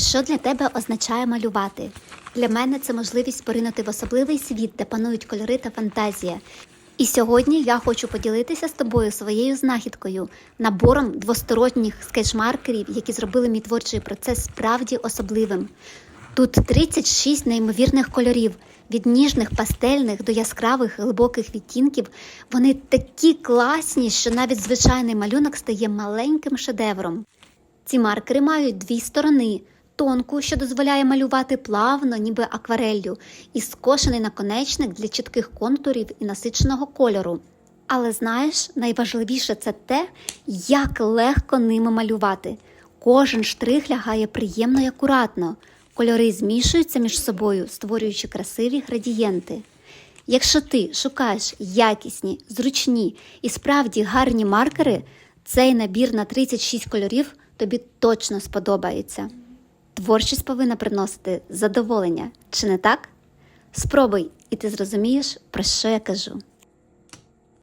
Що для тебе означає малювати? Для мене це можливість поринути в особливий світ, де панують кольори та фантазія. І сьогодні я хочу поділитися з тобою своєю знахідкою, набором двосторонніх скетчмаркерів, які зробили мій творчий процес справді особливим. Тут 36 неймовірних кольорів, від ніжних пастельних до яскравих глибоких відтінків. Вони такі класні, що навіть звичайний малюнок стає маленьким шедевром. Ці маркери мають дві сторони: тонку, що дозволяє малювати плавно, ніби аквареллю, і скошений наконечник для чітких контурів і насиченого кольору. Але знаєш, найважливіше це те, як легко ними малювати. Кожен штрих лягає приємно і акуратно. Кольори змішуються між собою, створюючи красиві градієнти. Якщо ти шукаєш якісні, зручні і справді гарні маркери, цей набір на 36 кольорів тобі точно сподобається. Творчість повинна приносити задоволення, чи не так? Спробуй, і ти зрозумієш, про що я кажу.